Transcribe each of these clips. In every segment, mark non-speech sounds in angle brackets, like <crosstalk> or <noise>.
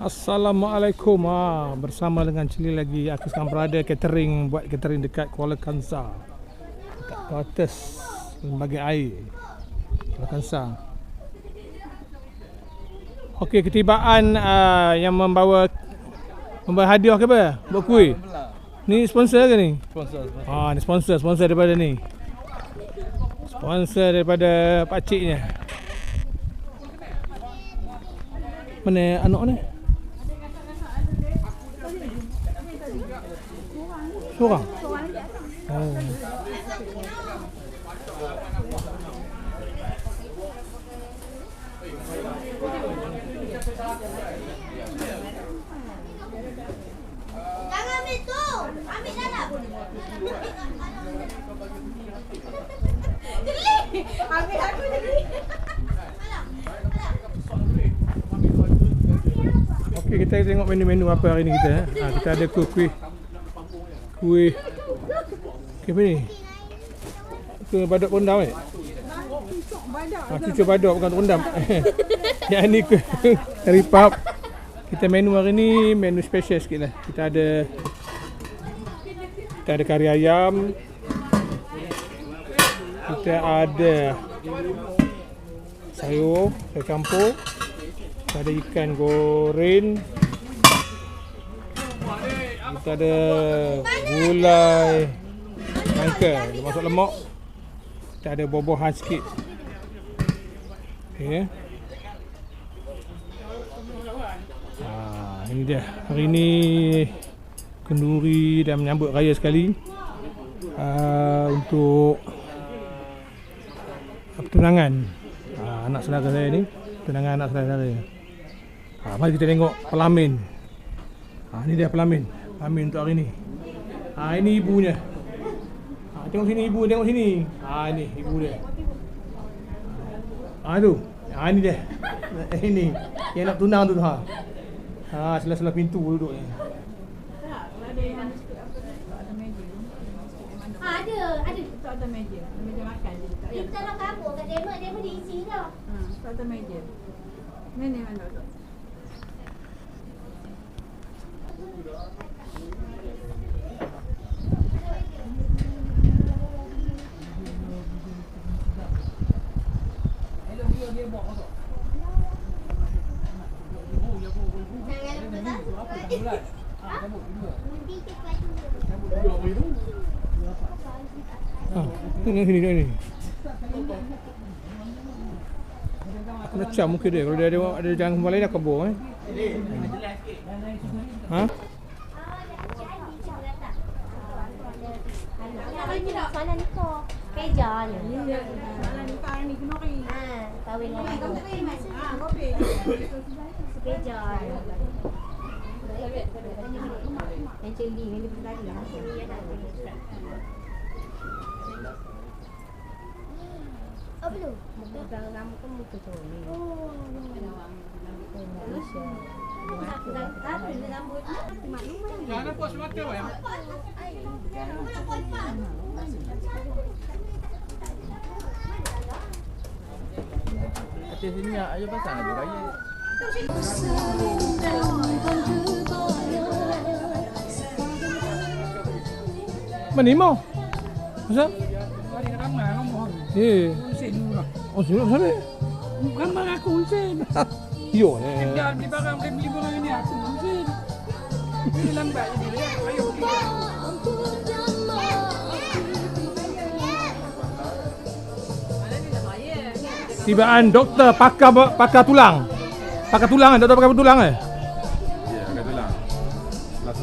Assalamualaikum ha, Bersama dengan Cili lagi Aku sekarang berada catering Buat catering dekat Kuala Kangsar Dekat Kuartus Lembaga air Kuala Kangsar Okey ketibaan uh, Yang membawa Membawa hadiah ke apa? Buat kuih Ni sponsor ke ni? Sponsor, sponsor. Ah, ni sponsor, sponsor daripada ni. Sponsor daripada pak Mana anak ni? Seorang. Oh. Okey, kita tengok menu-menu apa hari ni kita. eh. Ha, kita ada kuih kuih. Kuih apa ni? Kuih badut rendam eh? Ha, cucuk badut bukan rendam. <laughs> Yang ni kuih pap. Kita menu hari ni menu special sikit lah. Kita ada kita ada kari ayam. Kita ada sayur, sayur campur. Ada ikan goreng. Kita ada gulai nangka, dia masuk lemak. Kita ada buah-buahan sikit. Okey. Ah, ini dia. Hari ni kenduri dan menyambut raya sekali. Ah, untuk pertunangan ah, anak saudara saya ni. Pertunangan anak saudara saya. Ha, mari kita tengok pelamin. Ha, ni dia pelamin. Pelamin untuk hari ni. Ha, ini ibunya. Ha, tengok sini ibu, tengok sini. Ha, ini ibu dia. Ha, tu. Ha, ini dia. <laughs> ini. Yang nak tunang tu. Ha, ha sebelah-sebelah pintu duduk ni. Ha, ada, ada. Tak ada meja. Meja makan je letak. Kita nak kabur kat demo, demo diisi dah. Ha, tak ada meja. Mana mana tu? Ha, tengok sini tengok ni. Aku nak cam muka dia. Kalau dia ada ada jangan kembali dah kabur eh. Ha? Keja ni. Malam ni tak ni kena ri. Ha, kahwin dengan aku. Kopi. Keja. Yang celi ni dia tadi lah. Oh belum. Muka nama kan muka tu ni. Oh. Malaysia. Tapi rambut makluman. Jangan puas mata ya. Atas sini ayo pasang ada raya. Mana mau? Masa? Hari ramai ngomong. Eh. Unsin murah. Oh, sudah sampai. Bukan bang aku unsin. Yo, eh. Jangan di barang beli beli barang ini aku unsin. Ini lambat ini ya. Ayo Tibaan doktor pakar pakar tulang. Pakar tulang? Doktor pakar tulang eh? Ya, agak tulang. Last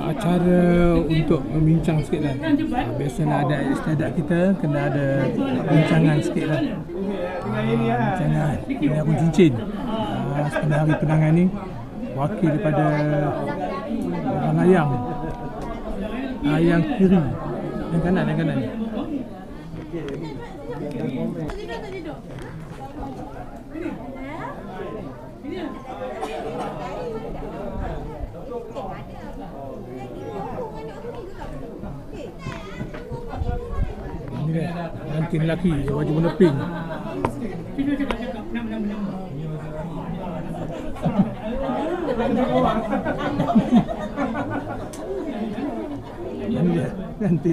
acara untuk membincang sikit lah. Ah, Biasalah ada istiadat kita kena ada bincangan sikit lah. Bincangan Ini aku cincin. Ah, Sebenarnya hari penangan ni wakil daripada orang ayam. Ayam kiri. Yang kanan, yang kanan. Ini dia. Nanti lelaki baju warna pink. Ini dia. Nanti.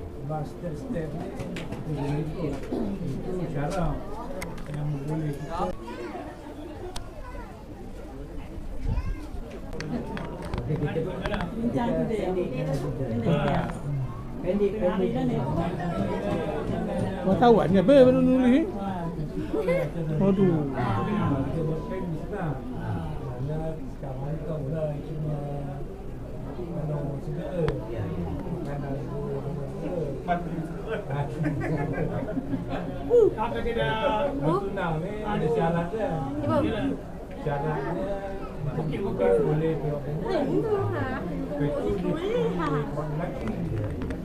sebab step-step ni kita boleh ikut itu syarat yang boleh kita Wartawan ni apa baru nulis ni? Aduh. Apa kita Tunang ni ada syarat dia. Syaratnya bukan boleh. Kecuali perempuan.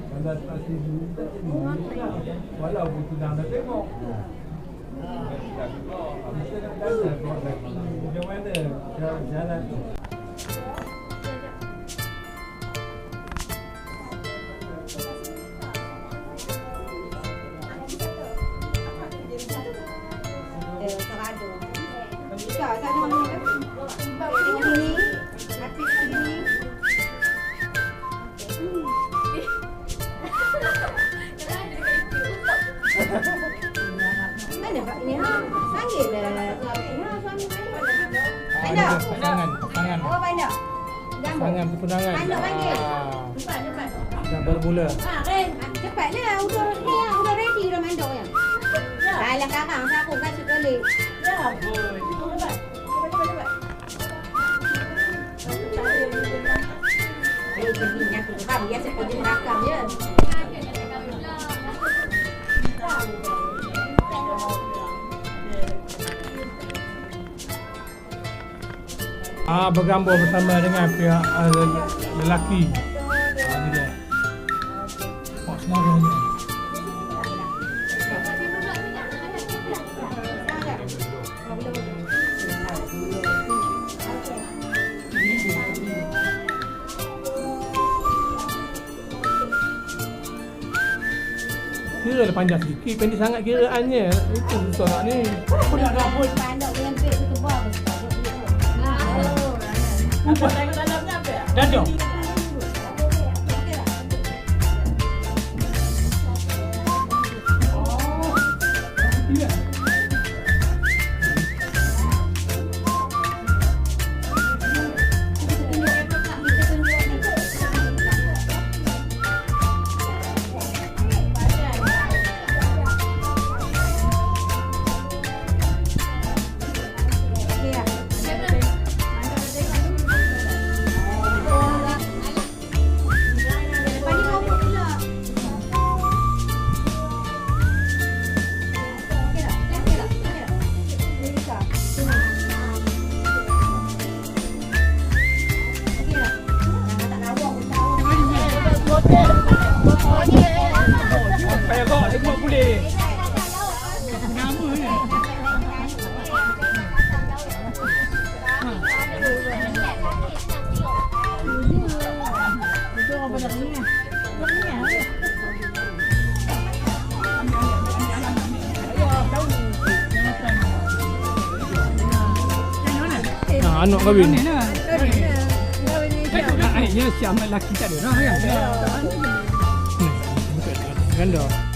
Kalau tak setuju, tak setuju. Walaupun tunang dah tengok. Macam mana syarat-syarat Ha? Dah. Ini ha saya. Oh. Pasangan pertunangan. Pandai panggil. Ah, Cepat cepat. Dah bermula. Ha Ren, cepatlah udah ni ah, udah ready dah mandor yang. Dalam sekarang saya pun kasih balik. Ya. Cepat. Cepat cepat cepat. Eh, pergi nak rekam biasa pergi rakam je. Ah, bergambar bersama dengan pihak uh, lelaki. Ah, ni dia. Pak senara ni. Kira lah panjang sikit, pendek sangat kiraannya. Itu susah ni. Apa nak rambut? Pandai dengan pek tu tebal. Dadah. Ah, anak kahwin. Ni lah. Ay, ya siapa lelaki tak ada. Nah, ya. Hmm, bukan ganda.